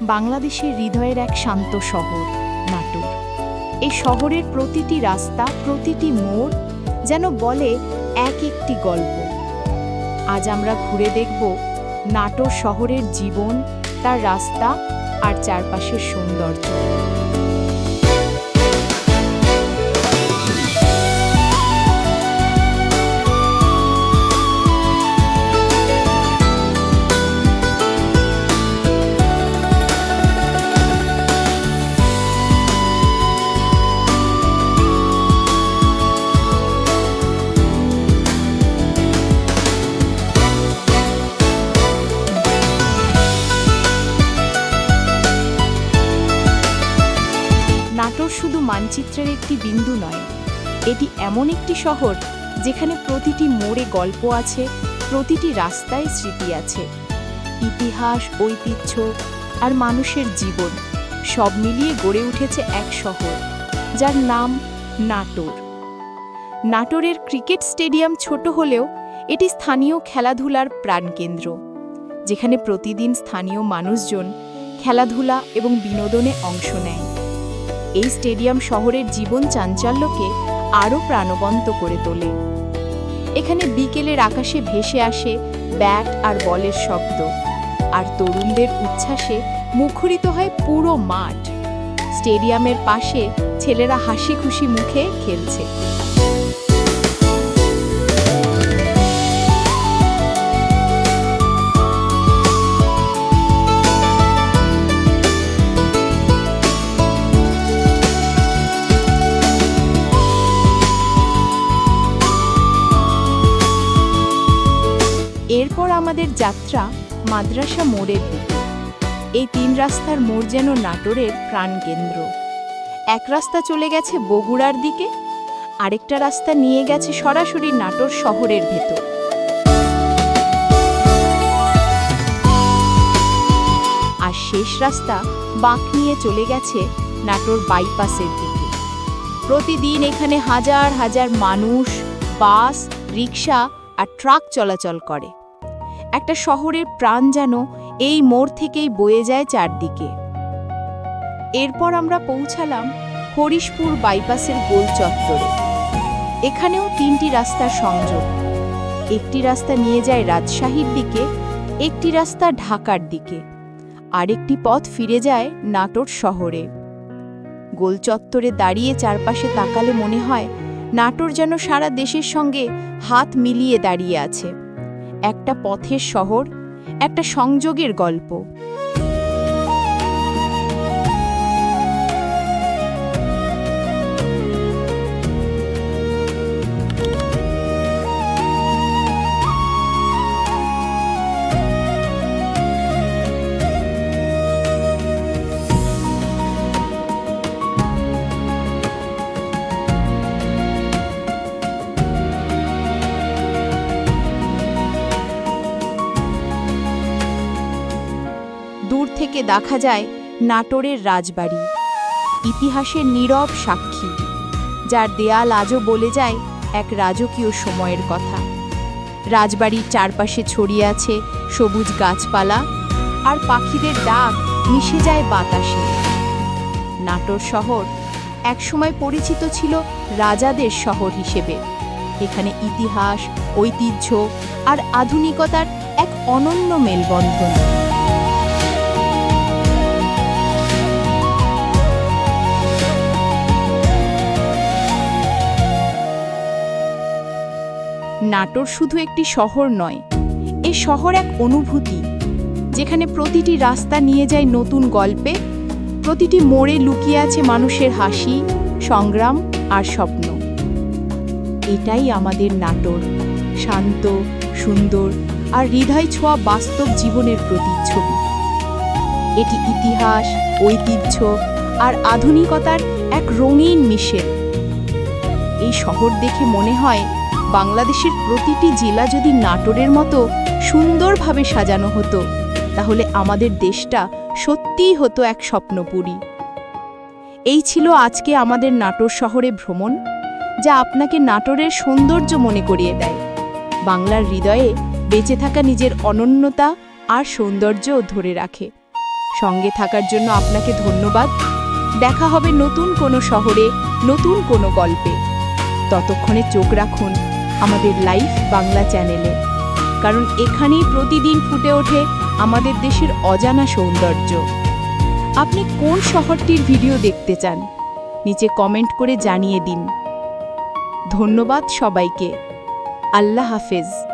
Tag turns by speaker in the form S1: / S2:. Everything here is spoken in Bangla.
S1: বাংলাদেশের হৃদয়ের এক শান্ত শহর, নাটোর। এই শহরের প্রতিটি রাস্তা, প্রতিটি মোড় যেন বলে এক একটি গল্প। আজ আমরা ঘুরে দেখব নাটোর শহরের জীবন, তার রাস্তা আর চারপাশের সৌন্দর্য। মানচিত্রের একটি বিন্দু নয়। এটি এমন একটি শহর যেখানে প্রতিটি মোড়ে গল্প আছে, প্রতিটি রাস্তায় স্মৃতি আছে। ইতিহাস, ঐতিহ্য আর মানুষের জীবন সব মিলিয়ে গড়ে উঠেছে এক শহর, যার নাম নাটোর। নাটোরের ক্রিকেট স্টেডিয়াম ছোট হলেও এটি স্থানীয় খেলাধুলার প্রাণকেন্দ্র, যেখানে প্রতিদিন স্থানীয় মানুষজন খেলাধুলা এবং বিনোদনে অংশ নেয়। এই স্টেডিয়াম শহরের জীবন চাঞ্চল্যকে আরও প্রাণবন্ত করে তোলে। এখানে বিকেলের আকাশে ভেসে আসে ব্যাট আর বলের শব্দ। আর তরুণদের উচ্ছ্বাসে মুখরিত হয় পুরো মাঠ। স্টেডিয়ামের পাশে ছেলেরা হাসি খুশি মুখে খেলছে। এরপর আমাদের যাত্রা মাদ্রাসা মোড়ের দিকে। এই তিন রাস্তার মোড় যেন নাটোরের প্রাণকেন্দ্র। এক রাস্তা চলে গেছে বগুড়ার দিকে, আরেকটা রাস্তা নিয়ে গেছে সরাসরি নাটোর শহরের ভেতর। আর শেষ রাস্তা বাঁক নিয়ে চলে গেছে নাটোর বাইপাসের দিকে। প্রতিদিন এখানে হাজার হাজার মানুষ, বাস, রিক্সা আর ট্রাক চলাচল করে। একটা শহরের প্রাণ যেন এই মোড় থেকেই বয়ে যায় চারদিকে। এরপর আমরা পৌঁছালাম হরিশপুর বাইপাসের গোল চত্বরে। এখানেও তিনটি রাস্তার সংযোগ। একটি রাস্তা নিয়ে যায় রাজশাহীর দিকে, একটি রাস্তা ঢাকার দিকে। আরেকটি পথ ফিরে যায় নাটোর শহরে। গোল চত্বরে দাঁড়িয়ে চারপাশে তাকালে মনে হয়, নাটোর যেন সারা দেশের সঙ্গে হাত মিলিয়ে দাঁড়িয়ে আছে। একটা পথের শহর একটা সংযোগের গল্প। থেকে দেখা যায় নাটোরের রাজবাড়ি। ইতিহাসের নীরব সাক্ষী, যার দেয়াল আজও বলে যায় এক রাজকীয় সময়ের কথা। রাজবাড়ির চারপাশে ছড়িয়ে আছে সবুজ গাছপালা আর পাখিদের ডাক মিশে যায় বাতাসে। নাটোর শহর একসময় পরিচিত ছিল রাজাদের শহর হিসেবে। এখানে ইতিহাস, ঐতিহ্য আর আধুনিকতার এক অনন্য মেলবন্ধন। নাটোর শুধু একটি শহর নয়, এ শহর এক অনুভূতি, যেখানে প্রতিটি রাস্তা নিয়ে যায় নতুন গল্পে, প্রতিটি মোড়ে লুকিয়ে আছে মানুষের হাসি, সংগ্রাম আর স্বপ্ন। এটাই আমাদের নাটোর, শান্ত, সুন্দর আর হৃদয় ছোঁয়া বাস্তব জীবনের প্রতিচ্ছবি। এটি ইতিহাস, ঐতিহ্য আর আধুনিকতার এক রঙিন মিশেল। এই শহর দেখে মনে হয় বাংলাদেশের প্রতিটি জেলা যদি নাটোরের মতো সুন্দরভাবে সাজানো হতো, তাহলে আমাদের দেশটা সত্যিই হতো এক স্বপ্নপুরী। এই ছিল আজকে আমাদের নাটোর শহরে ভ্রমণ, যা আপনাকে নাটোরের সৌন্দর্য মনে করিয়ে দেয়। বাংলার হৃদয়ে বেঁচে থাকা নিজের অনন্যতা আর সৌন্দর্য ধরে রাখে। সঙ্গে থাকার জন্য আপনাকে ধন্যবাদ। দেখা হবে নতুন কোনো শহরে, নতুন কোনো গল্পে। ততক্ষণে চোখ রাখুন আমাদের লাইফ বাংলা চ্যানেলে। কারণ এখানেই প্রতিদিন ফুটে ওঠে আমাদের দেশের অজানা সৌন্দর্য। আপনি কোন শহরটির ভিডিও দেখতে চান? নিচে কমেন্ট করে জানিয়ে দিন। ধন্যবাদ সবাইকে। আল্লাহ হাফেজ।